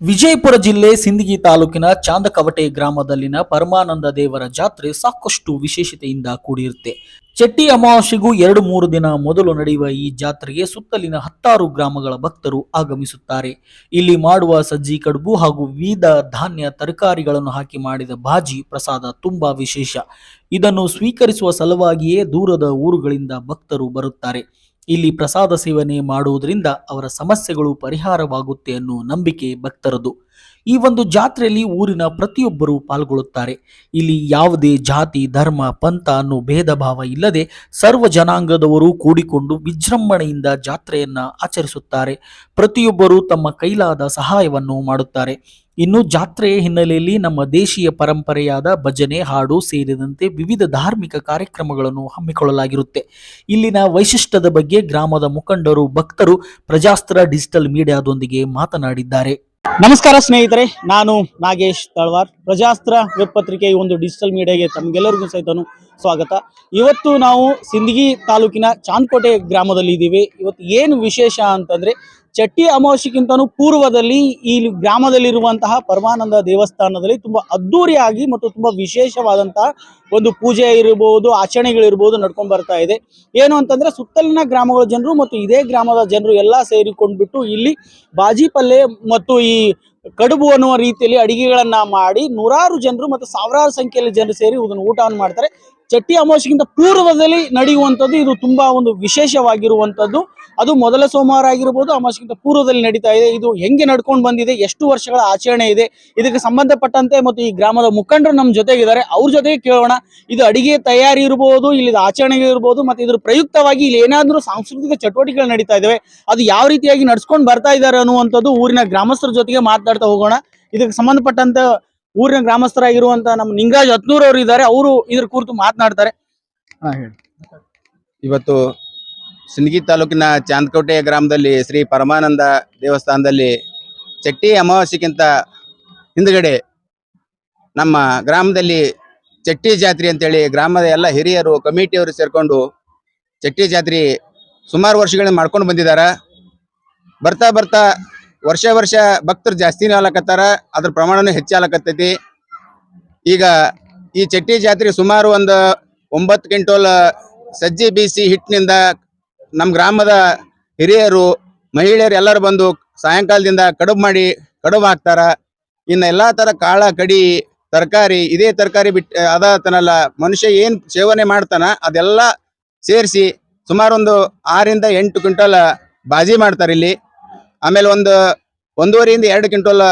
ವಿಜಯಪುರ ಜಿಲ್ಲೆ ಸಿಂದಗಿ ತಾಲೂಕಿನ ಚಾಂದಕವಟೆ ಗ್ರಾಮದಲ್ಲಿನ ಪರಮಾನಂದ ದೇವರ ಜಾತ್ರೆ ಸಾಕಷ್ಟು ವಿಶೇಷತೆಯಿಂದ ಕೂಡಿರುತ್ತೆ. ಚಟ್ಟಿ ಅಮಾವಾಸ್ಯೆಗೂ ಎರಡು ಮೂರು ದಿನ ಮೊದಲು ನಡೆಯುವ ಈ ಜಾತ್ರೆಗೆ ಸುತ್ತಲಿನ ಹತ್ತಾರು ಗ್ರಾಮಗಳ ಭಕ್ತರು ಆಗಮಿಸುತ್ತಾರೆ. ಇಲ್ಲಿ ಮಾಡುವ ಸಜ್ಜಿ ಕಡುಬು ಹಾಗೂ ವಿವಿಧ ಧಾನ್ಯ ತರಕಾರಿಗಳನ್ನು ಹಾಕಿ ಮಾಡಿದ ಬಾಜಿ ಪ್ರಸಾದ ತುಂಬಾ ವಿಶೇಷ. ಇದನ್ನು ಸ್ವೀಕರಿಸುವ ಸಲುವಾಗಿಯೇ ದೂರದ ಊರುಗಳಿಂದ ಭಕ್ತರು ಬರುತ್ತಾರೆ. ಇಲ್ಲಿ ಪ್ರಸಾದ ಸೇವನೆ ಮಾಡುವುದರಿಂದ ಅವರ ಸಮಸ್ಯೆಗಳು ಪರಿಹಾರವಾಗುತ್ತೆ ಅನ್ನೋ ನಂಬಿಕೆ ಭಕ್ತರದು. ಈ ಒಂದು ಜಾತ್ರೆಯಲ್ಲಿ ಊರಿನ ಪ್ರತಿಯೊಬ್ಬರು ಪಾಲ್ಗೊಳ್ಳುತ್ತಾರೆ. ಇಲ್ಲಿ ಯಾವುದೇ ಜಾತಿ, ಧರ್ಮ, ಪಂಥ ಅನ್ನೋ ಭೇದ ಭಾವ ಇಲ್ಲದೆ ಸರ್ವ ಜನಾಂಗದವರು ಕೂಡಿಕೊಂಡು ವಿಜೃಂಭಣೆಯಿಂದ ಜಾತ್ರೆಯನ್ನು ಆಚರಿಸುತ್ತಾರೆ. ಪ್ರತಿಯೊಬ್ಬರೂ ತಮ್ಮ ಕೈಲಾದ ಸಹಾಯವನ್ನು ಮಾಡುತ್ತಾರೆ. ಇನ್ನು ಜಾತ್ರೆಯ ಹಿನ್ನೆಲೆಯಲ್ಲಿ ನಮ್ಮ ದೇಶೀಯ ಪರಂಪರೆಯಾದ ಭಜನೆ, ಹಾಡು ಸೇರಿದಂತೆ ವಿವಿಧ ಧಾರ್ಮಿಕ ಕಾರ್ಯಕ್ರಮಗಳನ್ನು ಹಮ್ಮಿಕೊಳ್ಳಲಾಗಿರುತ್ತೆ. ಇಲ್ಲಿನ ವೈಶಿಷ್ಟ್ಯದ ಬಗ್ಗೆ ಗ್ರಾಮದ ಮುಖಂಡರು, ಭಕ್ತರು ಪ್ರಜಾಸ್ತ್ರ ಡಿಜಿಟಲ್ ಮೀಡಿಯಾದೊಂದಿಗೆ ಮಾತನಾಡಿದ್ದಾರೆ. ನಮಸ್ಕಾರ ಸ್ನೇಹಿತರೆ, ನಾನು ನಾಗೇಶ್ ತಳ್ವಾರ್. ಪ್ರಜಾಸ್ತ್ರ ವೆಬ್ ಪತ್ರಿಕೆ ಒಂದು ಡಿಜಿಟಲ್ ಮೀಡಿಯಾಗೆ ತಮಗೆಲ್ಲರಿಗೂ ಸಹಿತನು ಸ್ವಾಗತ. ಇವತ್ತು ನಾವು ಸಿಂದಗಿ ತಾಲೂಕಿನ ಚಾಂದ್ಕೋಟೆ ಗ್ರಾಮದಲ್ಲಿ ಇದ್ದೀವಿ ಇವತ್ತು ಏನು ವಿಶೇಷ ಅಂತಂದ್ರೆ ಚಟ್ಟಿ ಅಮಾವಾಸ್ಯಕ್ಕಿಂತನೂ ಪೂರ್ವದಲ್ಲಿ ಈ ಗ್ರಾಮದಲ್ಲಿರುವಂತಹ ಪರಮಾನಂದ ದೇವಸ್ಥಾನದಲ್ಲಿ ತುಂಬಾ ಅದ್ದೂರಿಯಾಗಿ ಮತ್ತು ತುಂಬಾ ವಿಶೇಷವಾದಂತಹ ಒಂದು ಪೂಜೆ ಇರಬಹುದು ಆಚರಣೆಗಳಿರ್ಬೋದು ನಡ್ಕೊಂಡು ಬರ್ತಾ ಇದೆ. ಏನು ಅಂತಂದ್ರೆ ಸುತ್ತಲಿನ ಗ್ರಾಮಗಳ ಜನರು ಮತ್ತು ಇದೇ ಗ್ರಾಮದ ಜನರು ಎಲ್ಲ ಸೇರಿಕೊಂಡ್ಬಿಟ್ಟು ಇಲ್ಲಿ ಬಾಜಿ ಪಲ್ಲೆ ಮತ್ತು ಈ ಕಡುಬು ಅನ್ನುವ ರೀತಿಯಲ್ಲಿ ಅಡಿಗೆಗಳನ್ನ ಮಾಡಿ ನೂರಾರು ಜನರು ಮತ್ತು ಸಾವಿರಾರು ಸಂಖ್ಯೆಯಲ್ಲಿ ಜನರು ಸೇರಿ ಇದನ್ನು ಊಟವನ್ನು ಮಾಡ್ತಾರೆ. ಚಟ್ಟಿ ಅಮಾವಾಸ್ಯೆಗಿಂತ ಪೂರ್ವದಲ್ಲಿ ನಡೆಯುವಂಥದ್ದು, ಇದು ತುಂಬಾ ಒಂದು ವಿಶೇಷವಾಗಿರುವಂಥದ್ದು. ಅದು ಮೊದಲ ಸೋಮವಾರ ಆಗಿರ್ಬೋದು, ಅಮಾವಾಸ್ಯೆಗಿಂತ ಪೂರ್ವದಲ್ಲಿ ನಡೀತಾ ಇದೆ. ಇದು ಹೆಂಗೆ ನಡ್ಕೊಂಡು ಬಂದಿದೆ, ಎಷ್ಟು ವರ್ಷಗಳ ಆಚರಣೆ ಇದೆ, ಇದಕ್ಕೆ ಸಂಬಂಧಪಟ್ಟಂತೆ ಮತ್ತು ಈ ಗ್ರಾಮದ ಮುಖಂಡರು ನಮ್ಮ ಜೊತೆಗಿದ್ದಾರೆ. ಅವ್ರ ಜೊತೆಗೆ ಕೇಳೋಣ. ಇದು ಅಡಿಗೆ ತಯಾರಿ ಇರ್ಬೋದು ಇಲ್ಲಿ ಆಚರಣೆ ಇರ್ಬೋದು, ಮತ್ತು ಇದ್ರ ಪ್ರಯುಕ್ತವಾಗಿ ಇಲ್ಲಿ ಏನಾದರೂ ಸಾಂಸ್ಕೃತಿಕ ಚಟುವಟಿಕೆಗಳು ನಡೀತಾ ಇದ್ದಾವೆ ಅದು ಯಾವ ರೀತಿಯಾಗಿ ನಡ್ಸ್ಕೊಂಡು ಬರ್ತಾ ಇದ್ದಾರೆ ಅನ್ನುವಂಥದ್ದು ಊರಿನ ಗ್ರಾಮಸ್ಥರ ಜೊತೆಗೆ ಮಾತನಾಡ್ತಾ ಹೋಗೋಣ. ಇದಕ್ಕೆ ಸಂಬಂಧಪಟ್ಟಂತ ಊರಿನ ಗ್ರಾಮಸ್ಥರಾಗಿರುವಂತ ನಮ್ಮ ನಿಂಗರಾಜ್ ಹತ್ನೂರ್ ಅವರು ಇದ್ದಾರೆ, ಅವರು ಇದ್ರ ಕುರಿತು ಮಾತನಾಡ್ತಾರೆ. ಹಾ, ಹೇಳಿ. ಇವತ್ತು ಸಿಂದಗಿ ತಾಲೂಕಿನ ಚಾಂದಕೋಟೆ ಗ್ರಾಮದಲ್ಲಿ ಶ್ರೀ ಪರಮಾನಂದ ದೇವಸ್ಥಾನದಲ್ಲಿ ಚಟ್ಟಿ ಅಮಾವಾಸ್ಯಕ್ಕಿಂತ ಹಿಂದ್ಗಡೆ ನಮ್ಮ ಗ್ರಾಮದಲ್ಲಿ ಚಟ್ಟಿ ಜಾತ್ರೆ ಅಂತೇಳಿ ಗ್ರಾಮದ ಎಲ್ಲ ಹಿರಿಯರು, ಕಮಿಟಿಯವರು ಸೇರ್ಕೊಂಡು ಚಟ್ಟಿ ಜಾತ್ರೆ ಸುಮಾರು ವರ್ಷಗಳಿಂದ ಮಾಡ್ಕೊಂಡು ಬಂದಿದ್ದಾರೆ. ಬರ್ತಾ ಬರ್ತಾ ವರ್ಷ ವರ್ಷ ಭಕ್ತರು ಜಾಸ್ತಿನೇ ಆಲಕತ್ತಾರ, ಅದ್ರ ಪ್ರಮಾಣನೂ ಹೆಚ್ಚಾಲಕತ್ತೈತಿ ಈಗ ಈ ಚಟ್ಟಿ ಜಾತ್ರೆ ಸುಮಾರು ಒಂದು ಒಂಬತ್ತು ಕ್ವಿಂಟೋಲ್ ಸಜ್ಜಿ ಬೀಸಿ ಹಿಟ್ಟಿನಿಂದ ನಮ್ಮ ಗ್ರಾಮದ ಹಿರಿಯರು, ಮಹಿಳೆಯರು ಎಲ್ಲರೂ ಬಂದು ಸಾಯಂಕಾಲದಿಂದ ಕಡುಬು ಮಾಡಿ, ಕಡುಬು ಹಾಕ್ತಾರ. ಇನ್ನು ಎಲ್ಲಾ ತರ ಕಾಳ, ಕಡಿ, ತರಕಾರಿ, ಇದೇ ತರಕಾರಿ ಬಿಟ್ಟು ಅದಾತನಲ್ಲ ಮನುಷ್ಯ ಏನು ಸೇವನೆ ಮಾಡ್ತಾನ, ಅದೆಲ್ಲ ಸೇರಿಸಿ ಸುಮಾರು ಒಂದು ಆರಿಂದ ಎಂಟು ಕ್ವಿಂಟಲ್ ಬಾಜಿ ಮಾಡ್ತಾರೆ ಇಲ್ಲಿ ಆಮೇಲೆ ಒಂದು, ಒಂದೂವರೆಯಿಂದ ಎರಡು ಕ್ವಿಂಟಲ್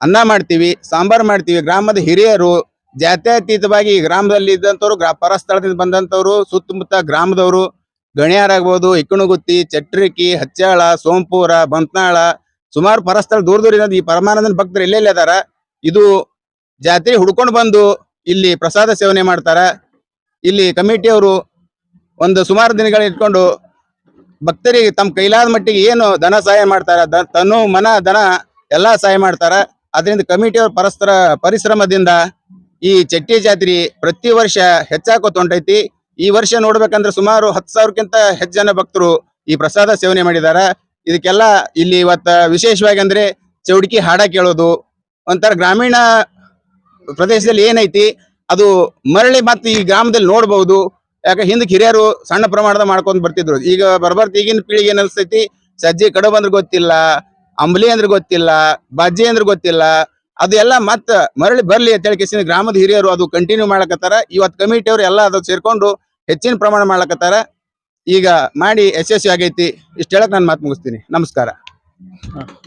ಅನ್ನ ಮಾಡ್ತೀವಿ, ಸಾಂಬಾರ್ ಮಾಡ್ತೀವಿ. ಗ್ರಾಮದ ಹಿರಿಯರು ಜಾತ್ಯತೀತವಾಗಿ ಈ ಗ್ರಾಮದಲ್ಲಿ ಇದ್ದಂಥವ್ರು, ಗ್ರಾ, ಪರಸ್ಥಳದಿಂದ ಬಂದಂಥವ್ರು, ಸುತ್ತಮುತ್ತ ಗ್ರಾಮದವರು, ಗಣ್ಯರಾಗ್ಬೋದು, ಇಕ್ಕಣಗುತ್ತಿ, ಚಟ್ರಿಕಿ ಹಚ್ಚಾಳ ಸೋಂಪೂರ, ಬಂತ್ನಾಳ, ಸುಮಾರು ಪರಸ್ಥಳ ದೂರ ದೂರ ಇರೋದು ಈ ಪರಮಾನಂದನ ಭಕ್ತರು ಎಲ್ಲೆಲ್ಲಿ ಅದಾರ ಇದು ಜಾತ್ರೆ ಹುಡ್ಕೊಂಡು ಬಂದು ಇಲ್ಲಿ ಪ್ರಸಾದ ಸೇವನೆ ಮಾಡ್ತಾರ. ಇಲ್ಲಿ ಕಮಿಟಿಯವರು ಒಂದು ಸುಮಾರು ದಿನಗಳ ಇಟ್ಕೊಂಡು ಭಕ್ತರಿಗೆ ತಮ್ಮ ಕೈಲಾದ ಮಟ್ಟಿಗೆ ಏನು ಧನ ಸಹಾಯ ಮಾಡ್ತಾರ ತನು ಮನ, ಧನ ಎಲ್ಲಾ ಸಹಾಯ ಮಾಡ್ತಾರ. ಅದರಿಂದ ಕಮಿಟಿಯವ್ರ ಪರಸ್ಪರ ಪರಿಶ್ರಮದಿಂದ ಈ ಚಟ್ಟಿ ಜಾತ್ರೆ ಪ್ರತಿ ವರ್ಷ ಹೆಚ್ಚಾಕೋತ ಹೊಂಟೈತಿ. ಈ ವರ್ಷ ನೋಡ್ಬೇಕಂದ್ರೆ ಸುಮಾರು ಹತ್ತು ಸಾವಿರಕ್ಕಿಂತ ಹೆಚ್ಚು ಜನ ಭಕ್ತರು ಈ ಪ್ರಸಾದ ಸೇವನೆ ಮಾಡಿದಾರ. ಇದಕ್ಕೆಲ್ಲ ಇಲ್ಲಿ ಇವತ್ತ ವಿಶೇಷವಾಗಿ ಅಂದ್ರೆ ಚೌಡಿಕಿ ಹಾಡ ಕೇಳೋದು, ಒಂಥರ ಗ್ರಾಮೀಣ ಪ್ರದೇಶದಲ್ಲಿ ಏನೈತಿ, ಅದು ಮರಳಿ ಮತ್ತೆ ಈ ಗ್ರಾಮದಲ್ಲಿ ನೋಡ್ಬಹುದು ಯಾಕೆ ಹಿಂದ್ ಹಿರಿಯರು ಸಣ್ಣ ಪ್ರಮಾಣದ ಮಾಡ್ಕೊಂಡ್ ಬರ್ತಿದ್ರು. ಈಗ ಬರಬರ್ತ ಈಗಿನ ಪೀಳಿಗೆ ಏನ್ ಅನ್ಸ್ತೈತಿ ಸಜ್ಜಿ ಕಡುಬು ಅಂದ್ರೆ ಗೊತ್ತಿಲ್ಲ, ಅಂಬಲಿ ಅಂದ್ರೆ ಗೊತ್ತಿಲ್ಲ, ಬಜ್ಜಿ ಅಂದ್ರೆ ಗೊತ್ತಿಲ್ಲ. ಅದೆಲ್ಲ ಮತ್ತೆ ಮರಳಿ ಬರ್ಲಿ ಅಂತ ಹೇಳಿ ಗ್ರಾಮದ ಹಿರಿಯರು ಅದು ಕಂಟಿನ್ಯೂ ಮಾಡ್ಲಕತ್ತಾರ. ಇವತ್ ಕಮಿಟಿ ಅವ್ರು ಎಲ್ಲ ಅದು ಸೇರ್ಕೊಂಡು ಹೆಚ್ಚಿನ ಪ್ರಮಾಣ ಮಾಡ್ಲಕತ್ತಾರ. ಈಗ ಮಾಡಿ ಯಶಸ್ವಿ ಆಗೈತಿ. ಇಷ್ಟ ಹೇಳಕ್ ನಾನು ಮಾತು ಮುಗಿಸ್ತೀನಿ. ನಮಸ್ಕಾರ.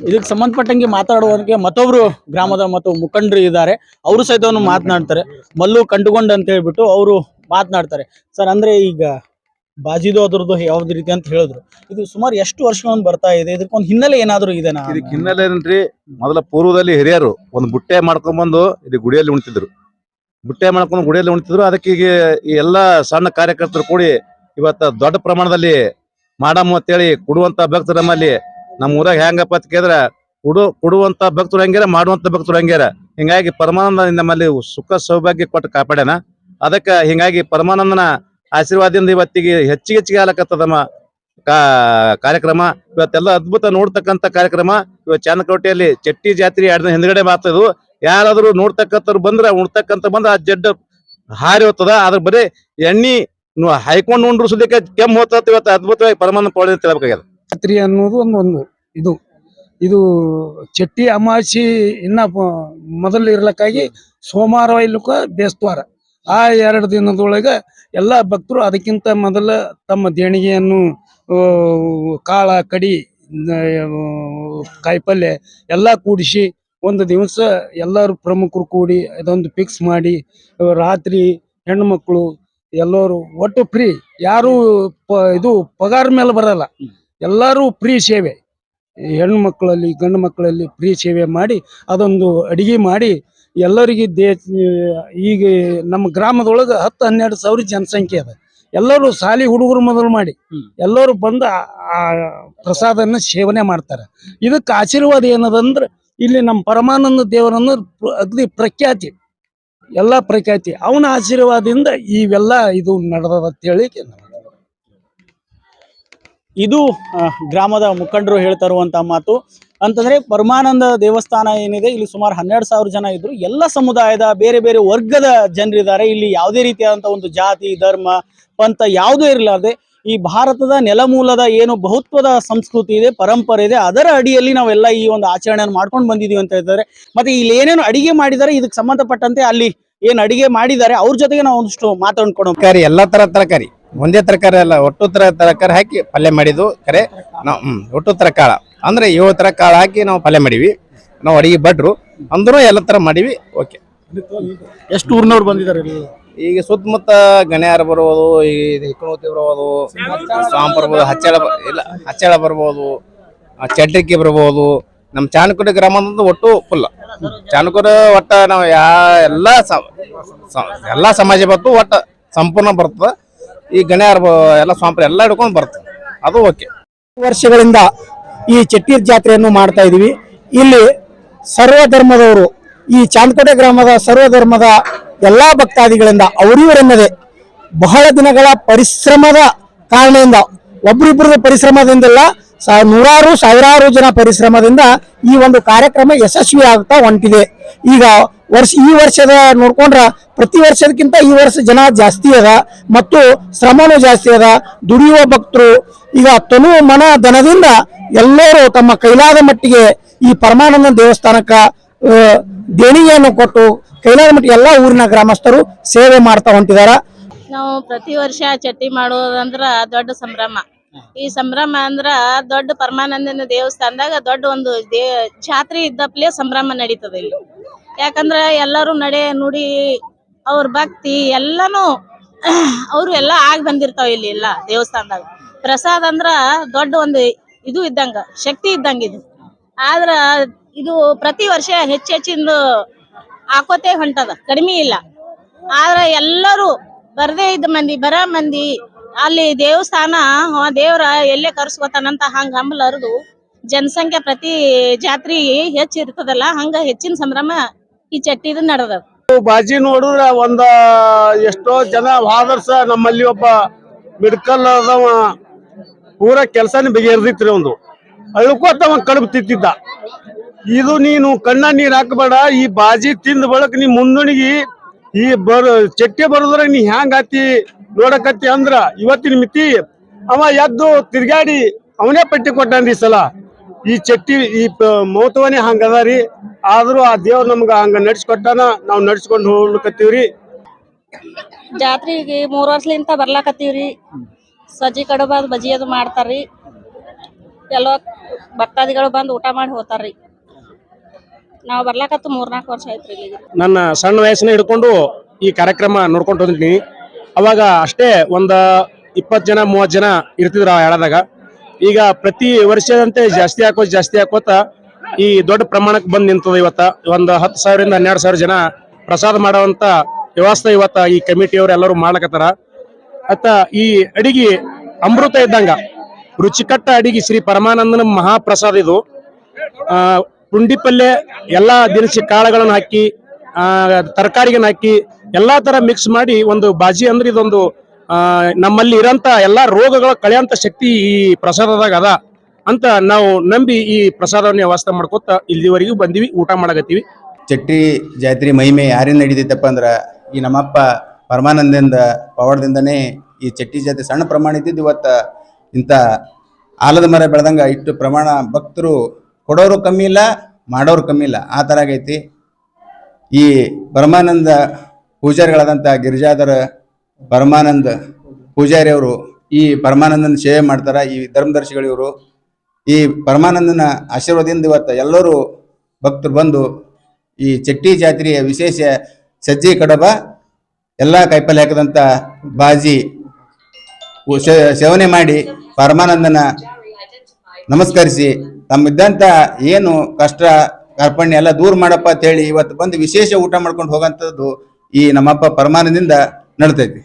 ಇದಕ್ಕೆ ಸಂಬಂಧಪಟ್ಟಂಗೆ ಮಾತಾಡುವಂಗೆ ಮತ್ತೊಬ್ರು ಗ್ರಾಮದ ಮತ್ತು ಮುಖಂಡರು ಇದ್ದಾರೆ. ಅವರು ಸಹಿತ ಮಾತನಾಡ್ತಾರೆ. ಮಲ್ಲು ಕಂಡುಕೊಂಡು ಅಂತ ಹೇಳ್ಬಿಟ್ಟು ಅವರು ಮಾತನಾಡ್ತಾರೆ. ಸರ್, ಅಂದ್ರೆ ಈಗ ಬಾಜಿದು ಅದ್ರದ್ದು ಯಾವ್ದು ರೀತಿ ಅಂತ ಹೇಳಿದ್ರು. ಇದು ಸುಮಾರು ಎಷ್ಟು ವರ್ಷಗಳಿಂದ ಬರ್ತಾ ಇದೆ? ಇದಕ್ಕೊಂದು ಹಿನ್ನೆಲೆ ಏನಾದ್ರು ಇದೆನಾ? ಇದಕ್ಕೆ ಹಿನ್ನೆಲೆ ಏನ್ರಿ ಮೊದಲ ಪೂರ್ವದಲ್ಲಿ ಹಿರಿಯರು ಒಂದು ಬುಟ್ಟೆ ಮಾಡ್ಕೊಂಡ್ಬಂದು ಇದು ಗುಡಿಯಲ್ಲಿ ಉಣ್ತಿದ್ರು. ಬುಟ್ಟೆ ಮಾಡ್ಕೊಂಡು ಗುಡಿಯಲ್ಲಿ ಉಣ್ತಿದ್ರು. ಅದಕ್ಕೆ ಈಗ ಈ ಎಲ್ಲಾ ಸಣ್ಣ ಕಾರ್ಯಕರ್ತರು ಕೂಡಿ ಇವತ್ತ ದೊಡ್ಡ ಪ್ರಮಾಣದಲ್ಲಿ ಮಾಡಮ್ಮ ಅಂತೇಳಿ ಕೊಡುವಂತ ಭಕ್ತರು ನಮ್ಮಲ್ಲಿ, ನಮ್ಮ ಊರಾಗ ಹೆಂಗಪ್ಪ ಅಂತ ಕೇಳಿದ್ರ, ಕೊಡು, ಕೊಡುವಂತ ಭಕ್ತರು ಹಂಗ್ಯಾರ, ಮಾಡುವಂತ ಭಕ್ತರು ಹಂಗ್ಯಾರ? ಹಿಂಗಾಗಿ ಪರಮಾನಂದ ನಮ್ಮಲ್ಲಿ ಸುಖ ಸೌಭಾಗ್ಯ ಕೊಟ್ಟು ಕಾಪಾಡ್ಯಾನ. ಅದಕ್ಕ ಹಿಂಗಾಗಿ ಪರಮಾನಂದನ ಆಶೀರ್ವಾದದಿಂದ ಇವತ್ತಿಗೆ ಹೆಚ್ಚಿಗೆ ಹೆಚ್ಚಿಗೆ ಆಲಕತ್ತದಮ್ಮ ಕಾರ್ಯಕ್ರಮ. ಇವತ್ತೆಲ್ಲ ಅದ್ಭುತ ನೋಡ್ತಕ್ಕಂತ ಕಾರ್ಯಕ್ರಮ. ಇವತ್ತು ಚಾನಕೋಟೆಯಲ್ಲಿ ಚಟ್ಟಿ ಜಾತ್ರೆ ಎರಡು ಹಿಂದ್ಗಡೆ ಮಾತದು ಯಾರಾದ್ರೂ ನೋಡ್ತಕ್ಕಂಥವ್ರು ಬಂದ್ರೆ ಉಣ್ತಕ್ಕಂತ ಬಂದ್ರೆ ಆ ಜಡ್ಡ ಹಾರಿ ಹೋಗ್ತದ. ಅದ್ರ ಬರೀ ಎಣ್ಣಿ ಹಾಯ್ಕೊಂಡು ಉಂಡ್ರು ಸುದಕ್ಕೆ ಕೆಮ್ಮು ಹೋಗ್ತದ ಇವತ್ತು ಅದ್ಭುತವಾಗಿ ಪರಮಾನಂದ ಪೌಳಿ ತಿಳಬೇಕಾಗ್ಯದ ಜಾತ್ರಿ ಅನ್ನೋದು ಒಂದು ಒಂದು ಇದು. ಇದು ಚಟ್ಟಿ ಅಮಾಸಿ ಇನ್ನ ಮೊದಲು ಇರ್ಲಕ್ಕಾಗಿ ಸೋಮವಾರ ಇಲ್ಲಕ್ಕ ಬೇಸ್ತವಾರ ಆ ಎರಡು ದಿನದೊಳಗೆ ಎಲ್ಲ ಭಕ್ತರು ಅದಕ್ಕಿಂತ ಮೊದಲ ತಮ್ಮ ದೇಣಿಗೆಯನ್ನು ಕಾಳ, ಕಡಿ ಕಾಯಿಪಲ್ಯ ಎಲ್ಲ ಕೂಡಿಸಿ ಒಂದು ದಿವಸ ಎಲ್ಲರೂ ಪ್ರಮುಖರು ಕೂಡಿ ಅದೊಂದು ಫಿಕ್ಸ್ ಮಾಡಿ, ರಾತ್ರಿ ಹೆಣ್ಣು ಮಕ್ಕಳು ಎಲ್ಲರೂ ಒಟ್ಟು ಫ್ರೀ ಯಾರು ಪ, ಇದು ಪಗಾರ ಮೇಲೆ ಬರಲ್ಲ. ಎಲ್ಲರೂ ಫ್ರೀ ಸೇವೆ. ಹೆಣ್ಣು ಮಕ್ಕಳಲ್ಲಿ ಗಂಡು ಮಕ್ಕಳಲ್ಲಿ ಫ್ರೀ ಸೇವೆ ಮಾಡಿ ಅದೊಂದು ಅಡಿಗೆ ಮಾಡಿ ಎಲ್ಲರಿಗೆ ದೇ ಈಗ ನಮ್ಮ ಗ್ರಾಮದೊಳಗೆ ಹತ್ತು ಹನ್ನೆರಡು ಸಾವಿರ ಜನಸಂಖ್ಯೆ ಅದ. ಎಲ್ಲರೂ ಸಾಲಿ ಹುಡುಗರು ಮೊದಲು ಮಾಡಿ. ಎಲ್ಲರೂ ಬಂದು ಆ- ಪ್ರಸಾದನ ಸೇವನೆ ಮಾಡ್ತಾರೆ. ಇದಕ್ಕೆ ಆಶೀರ್ವಾದ ಏನದಂದ್ರೆ ಇಲ್ಲಿ ನಮ್ಮ ಪರಮಾನಂದ ದೇವರನ್ನು ಅಗ್ದಿ ಪ್ರಖ್ಯಾತಿ ಎಲ್ಲ ಪ್ರಖ್ಯಾತಿ. ಅವನ ಆಶೀರ್ವಾದದಿಂದ ಇವೆಲ್ಲ ಇದು ನಡೆದದ ಅಂತೇಳಿ ಇದು ಗ್ರಾಮದ ಮುಖಂಡರು ಹೇಳ್ತಾ ಇರುವಂತಹ ಮಾತು. ಅಂತಂದ್ರೆ ಪರಮಾನಂದ ದೇವಸ್ಥಾನ ಏನಿದೆ, ಇಲ್ಲಿ ಸುಮಾರು ಹನ್ನೆರಡು ಸಾವಿರ ಜನ ಇದ್ರು. ಎಲ್ಲ ಸಮುದಾಯದ ಬೇರೆ ಬೇರೆ ವರ್ಗದ ಜನರಿದ್ದಾರೆ. ಇಲ್ಲಿ ಯಾವುದೇ ರೀತಿಯಾದಂಥ ಒಂದು ಜಾತಿ, ಧರ್ಮ, ಪಂಥ ಯಾವುದೂ ಇರಲಾರ್ದೆ ಈ ಭಾರತದ ನೆಲಮೂಲದ ಏನು ಬಹುತ್ವದ ಸಂಸ್ಕೃತಿ ಇದೆ, ಪರಂಪರೆ ಇದೆ, ಅದರ ಅಡಿಯಲ್ಲಿ ನಾವೆಲ್ಲ ಈ ಒಂದು ಆಚರಣೆಯನ್ನು ಮಾಡ್ಕೊಂಡು ಬಂದಿದೀವಿ ಅಂತ ಹೇಳ್ತಾರೆ. ಮತ್ತೆ ಇಲ್ಲಿ ಏನೇನು ಅಡಿಗೆ ಮಾಡಿದ್ದಾರೆ, ಇದಕ್ಕೆ ಸಂಬಂಧಪಟ್ಟಂತೆ ಅಲ್ಲಿ ಏನು ಅಡಿಗೆ ಮಾಡಿದ್ದಾರೆ, ಅವ್ರ ಜೊತೆಗೆ ನಾವು ಒಂದಿಷ್ಟು ಮಾತಾಡ್ಕೊಂಡು ಎಲ್ಲ ತರ ತರಕಾರಿ. ಒಂದೇ ತರಕಾರಿ ಅಲ್ಲ ಒಟ್ಟು ತರ ತರಕಾರಿ ಹಾಕಿ ಪಲ್ಯ ಮಾಡಿದ್ದು ಕರೆ. ನಾವು ಹ್ಮ್ ಒಟ್ಟು ತರ ಕಾಳ. ಅಂದ್ರೆ ಏಳು ತರ ಕಾಳು ಹಾಕಿ ನಾವು ಪಲ್ಯ ಮಾಡೀವಿ. ನಾವು ಅಡಿಗೆ ಭಟ್ರು. ಅಂದ್ರೂ ಎಲ್ಲ ತರ ಮಾಡೀವಿ. ಓಕೆ. ಎಷ್ಟು ಊರಿನವ್ರು ಬಂದಿದ್ದಾರೆ ಇಲ್ಲಿ? ಈಗ ಸುತ್ತಮುತ್ತ ಗಣ್ಯಾರ ಬರ್ಬೋದು ಈ ಹಿಕ್ಕಣೋತಿ ಬರ್ಬೋದು ಸ್ವಾಮ್ ಬರ್ಬೋದು ಹಚ್ಚಳ ಬ- ಇಲ್ಲ ಹಚ್ಚಳ ಬರ್ಬೋದು ಆ, ಚಟ್ರಿಕಿ ಬರ್ಬೋದು ನಮ್ಮ ಗ್ರಾಮ ಗ್ರಾಮದ ಒಟ್ಟು ಫುಲ್ ಚಾಣಕೂರು ಒಟ್ಟ ನಾವು ಯಾ ಎಲ್ಲ ಸ- ಸ- ಎಲ್ಲ ಸಮಾಜ ಬತ್ತು ಒಟ್ಟ ಸಂಪೂರ್ಣ ಬರ್ತದ. ಈ ಗಣ್ಯಾರ ಎಲ್ಲ ಸ್ವಾಮಿ ಎಲ್ಲ ಹಿಡ್ಕೊಂಡು ಬರ್ತದೆ. ಅದು ಓಕೆ. ವರ್ಷಗಳಿಂದ ಈ ಚಟ್ಟೀರ್ ಜಾತ್ರೆಯನ್ನು ಮಾಡ್ತಾ ಇದೀವಿ ಇಲ್ಲಿ ಸರ್ವ ಧರ್ಮದವರು ಈ ಚಾಂದಕೋಟೆ ಗ್ರಾಮದ ಸರ್ವ ಧರ್ಮದ ಎಲ್ಲಾ ಭಕ್ತಾದಿಗಳಿಂದ ಅವರಿವರೆನ್ನದೆ ಬಹಳ ದಿನಗಳ ಪರಿಶ್ರಮದ ಕಾರಣದಿಂದ ಒಬ್ಬರಿಬ್ಬರದ ಪರಿಶ್ರಮದಿಂದಲ್ಲ ನೂರಾರು ಸಾವಿರಾರು ಜನ ಪರಿಶ್ರಮದಿಂದ ಈ ಒಂದು ಕಾರ್ಯಕ್ರಮ ಯಶಸ್ವಿ ಆಗ್ತಾ ಹೊಂಟಿದೆ. ಈಗ ವರ್ಷ ಈ ವರ್ಷದ ನೋಡ್ಕೊಂಡ್ರ ಪ್ರತಿ ವರ್ಷದಕ್ಕಿಂತ ಈ ವರ್ಷ ಜನ ಜಾಸ್ತಿ ಅದ ಮತ್ತು ಶ್ರಮನೂ ಜಾಸ್ತಿ ಅದ. ದುಡಿಯುವ ಭಕ್ತರು, ಈಗ ತನು ಮನ ಧನದಿಂದ ಎಲ್ಲರೂ ತಮ್ಮ ಕೈಲಾದ ಮಟ್ಟಿಗೆ ಈ ಪರಮಾನಂದ ದೇವಸ್ಥಾನಕ್ಕ ದೇಣಿಗೆಯನ್ನು ಕೊಟ್ಟು ಕೈಲಾದ ಮಟ್ಟಿಗೆ ಎಲ್ಲ ಊರಿನ ಗ್ರಾಮಸ್ಥರು ಸೇವೆ ಮಾಡ್ತಾ ಹೊಂಟಿದಾರ. ನಾವು ಪ್ರತಿ ವರ್ಷ ಚಟ್ಟಿ ಮಾಡೋದಂದ್ರ ದೊಡ್ಡ ಸಂಭ್ರಮ. ಈ ಸಂಭ್ರಮ ಅಂದ್ರ ದೊಡ್ಡ ಪರಮಾನಂದನ ದೇವಸ್ಥಾನದಾಗ ದೊಡ್ಡ ಒಂದು ದೇ, ಜಾತ್ರೆ ಇದ್ದಪ್ಲೆ ಸಂಭ್ರಮ ನಡೀತದ ಇಲ್ಲಿ. ಯಾಕಂದ್ರ ಎಲ್ಲರೂ ನಡೆ ನುಡಿ, ಅವ್ರ ಭಕ್ತಿ ಎಲ್ಲಾನು ಅವ್ರು ಎಲ್ಲಾ ಆಗಿ ಬಂದಿರ್ತಾವ ಇಲ್ಲಿ ಎಲ್ಲ ದೇವಸ್ಥಾನದಾಗ. ಪ್ರಸಾದ ಅಂದ್ರ ದೊಡ್ಡ ಒಂದು ಇದು ಇದ್ದಂಗ, ಶಕ್ತಿ ಇದ್ದಂಗ ಇದು. ಆದ್ರ ಇದು ಪ್ರತಿ ವರ್ಷ ಹೆಚ್ಚು ಹೆಚ್ಚಿಂದು ಹಾಕೋತೆ ಹೊಂಟದ, ಕಡಿಮೆ ಇಲ್ಲ. ಆದ್ರ ಎಲ್ಲರೂ ಬರದೇ ಇದ್ದ ಮಂದಿ, ಬರ ಮಂದಿ ಅಲ್ಲಿ ದೇವಸ್ಥಾನ, ಅವ ದೇವ್ರ ಎಲ್ಲೇ ಕರ್ಸ್ಕೊತಾನಂತ ಹಂಗ ಹಂಬಲ ಹರಿದು ಜನಸಂಖ್ಯೆ ಪ್ರತಿ ಜಾತ್ರಿ ಹೆಚ್ಚ ಇರ್ತದಲ್ಲ, ಹಂಗ ಹೆಚ್ಚಿನ ಸಂಭ್ರಮ ಈ ಚಟ್ಟಿದು ನಡೆದ ಬಾಜಿ ನೋಡಿದ್ರ ಒಂದ ಎಷ್ಟೋ ಜನ ಆದರ್ಶ ನಮ್ಮಲ್ಲಿ ಒಬ್ಬ ಮೆಡಿಕಲ್ ಅದವ. ಪೂರ ಕೆಲಸನೇ ರೀ ಒಂದು ಅಳ್ಕೋತವ ಕಡುಬು ತಿಂತಿದ್ದ ಇದು ನೀನು ಕಣ್ಣ ನೀರ್ ಹಾಕಬೇಡ, ಈ ಬಾಜಿ ತಿಂದ ಬಳಕ ನೀ ಮುಂದಣಿಗಿ ಈ ಬರ, ಚಟ್ಟಿ ಬರೋದ್ರ ನೀ ಹ್ಯಾಂಗ್ ಆತಿ? ನೋಡಕತ್ತಿ ಅಂದ್ರ ಇವತ್ತಿನ ಮಿತಿ ಅವ ಎದ್ದು ತಿರ್ಗಾಡಿ ಅವನೇ ಪಟ್ಟಿ ಕೊಟ್ಟಾನ ಈ ಸಲ. ಈ ಚಟ್ಟಿ ಈ ಪ- ಹಂಗದಾರಿ ಹಂಗದ ರೀ. ಆದ್ರೂ ಆ ದೇವ್ರ ನಮ್ಗ ಹಂಗ ನಡ್ಸ್ಕೊಟ್ಟಾನ ನಾವ್ ನಡ್ಸ್ಕೊಂಡು ಹೋಗ್ಲಿಕತ್ತೀವ್ರಿ. ಜಾತ್ರೆಗೆ ಮೂರ್ ವರ್ಷಲಿಂತ ಬರ್ಲಾಕತ್ತೀವ್ರಿ. ಸಜ್ಜಿ ಕಡುಬ ಅದು ಬಜಿ ಅದು ಮಾಡ್ತಾರ್ರಿ. ಎಲ್ಲ ಭಕ್ತಾದಿಗಳು ಬಂದು ಊಟ ಮಾಡಿ ಹೋಗ್ತಾರ್ರಿ. ನಾವು ಬರ್ಲಾಕತ್ತು ಮೂರ್ನಾಲ್ಕು ವರ್ಷ ಆಯ್ತ್ರಿ ನನ್ನ ಸಣ್ಣ ವಯಸ್ಸಿನ ಹಿಡ್ಕೊಂಡು ಈ ಕಾರ್ಯಕ್ರಮ ನೋಡ್ಕೊಂಡು ಹೋಗಿದ್ದೀನಿ ಅವಾಗ ಅಷ್ಟೇ ಒಂದು ಇಪ್ಪತ್ತು ಜನ ಮೂವತ್ತು ಜನ ಇರ್ತಿದ್ರು ಆ ಹೇಳದಾಗ ಈಗ ಪ್ರತಿ ವರ್ಷದಂತೆ ಜಾಸ್ತಿ ಹಾಕೋ, ಜಾಸ್ತಿ ಹಾಕೋತ ಈ ದೊಡ್ಡ ಪ್ರಮಾಣಕ್ಕೆ ಬಂದು ನಿಂತದ ಇವತ್ತ. ಒಂದು ಹತ್ತು ಸಾವಿರದಿಂದ ಹನ್ನೆರಡು ಸಾವಿರ ಜನ ಪ್ರಸಾದ ಮಾಡುವಂತ ವ್ಯವಸ್ಥೆ ಇವತ್ತ ಈ ಕಮಿಟಿಯವರು ಎಲ್ಲರೂ ಮಾಡ್ಲಕತ್ತಾರ. ಅತ್ತ ಈ ಅಡಿಗೆ ಅಮೃತ ಇದ್ದಂಗ, ರುಚಿಕಟ್ಟ ಅಡಿಗೆ ಶ್ರೀ ಪರಮಾನಂದನ ಮಹಾಪ್ರಸಾದ ಇದು. ಆ ಪುಂಡಿ ಪಲ್ಯ ಎಲ್ಲಾ ದಿನಸಿ ಕಾಳುಗಳನ್ನು ಹಾಕಿ, ಆ, ತರಕಾರಿಗಳನ್ನ ಹಾಕಿ ಎಲ್ಲಾ ತರ ಮಿಕ್ಸ್ ಮಾಡಿ ಒಂದು ಬಾಜಿ ಅಂದ್ರೆ ಇದೊಂದು ನಮ್ಮಲ್ಲಿ ಇರೋಂಥ ಎಲ್ಲಾ ರೋಗಗಳ ಕಳೆಯಂತ ಶಕ್ತಿ ಈ ಪ್ರಸಾದದಾಗ ಅದ ಅಂತ ನಾವು ನಂಬಿ ಈ ಪ್ರಸಾದವನ್ನ ವ್ಯವಸ್ಥೆ ಮಾಡ್ಕೊತ ಇಲ್ಲಿವರೆಗೂ ಬಂದಿವಿ, ಊಟ ಮಾಡಕತ್ತೀವಿ. ಚಟ್ಟಿ, ಜಾತ್ರಿ, ಮಹಿಮೆ ಯಾರಿಂದ ನಡೀತೈತಪ್ಪ ಅಂದ್ರ ಈ ನಮ್ಮಪ್ಪ ಪರಮಾನಂದಿಂದ, ಪವಾಡದಿಂದನೇ ಈ ಚಟ್ಟಿ ಜಾತ್ರೆ ಸಣ್ಣ ಪ್ರಮಾಣ ಇದ್ದಿದ್ದು ಇವತ್ತ ಇಂಥ ಆಲದ ಮರ ಬೆಳೆದಂಗ ಇಷ್ಟು ಪ್ರಮಾಣ ಭಕ್ತರು ಕೊಡೋರು ಕಮ್ಮಿ ಇಲ್ಲ, ಮಾಡೋರು ಕಮ್ಮಿ ಇಲ್ಲ. ಆ ಥರ ಆಗೈತಿ. ಈ ಪರಮಾನಂದ ಪೂಜಾರಿಗಳಾದಂಥ ಗಿರಿಜಾಧರ ಪರಮಾನಂದ ಪೂಜಾರಿ ಅವರು ಈ ಪರಮಾನಂದನ ಸೇವೆ ಮಾಡ್ತಾರೆ, ಈ ಧರ್ಮದರ್ಶಿಗಳು ಇವರು. ಈ ಪರಮಾನಂದನ ಆಶೀರ್ವಾದದಿಂದ ಇವತ್ತು ಎಲ್ಲರೂ ಭಕ್ತರು ಬಂದು ಈ ಚಟ್ಟಿ ಜಾತ್ರೆಯ ವಿಶೇಷ ಸಜ್ಜಿ ಕಡಬ, ಎಲ್ಲ ಕೈಪಲ್ಯ ಹಾಕದಂತ ಬಾಜಿ ಸೇವನೆ ಮಾಡಿ ಪರಮಾನಂದನ ನಮಸ್ಕರಿಸಿ ತಮ್ಮಿದ್ದಂಥ ಏನು ಕಷ್ಟ ಕಾರ್ಪಣ್ಯ ಎಲ್ಲ ದೂರ ಮಾಡಪ್ಪ ಅಂತ ಹೇಳಿ ಇವತ್ತು ಬಂದು ವಿಶೇಷ ಊಟ ಮಾಡ್ಕೊಂಡು ಹೋಗಂಥದ್ದು ಈ ನಮ್ಮಪ್ಪ ಪರಮಾನಂದಿಂದ ನಡ್ತೈತಿ.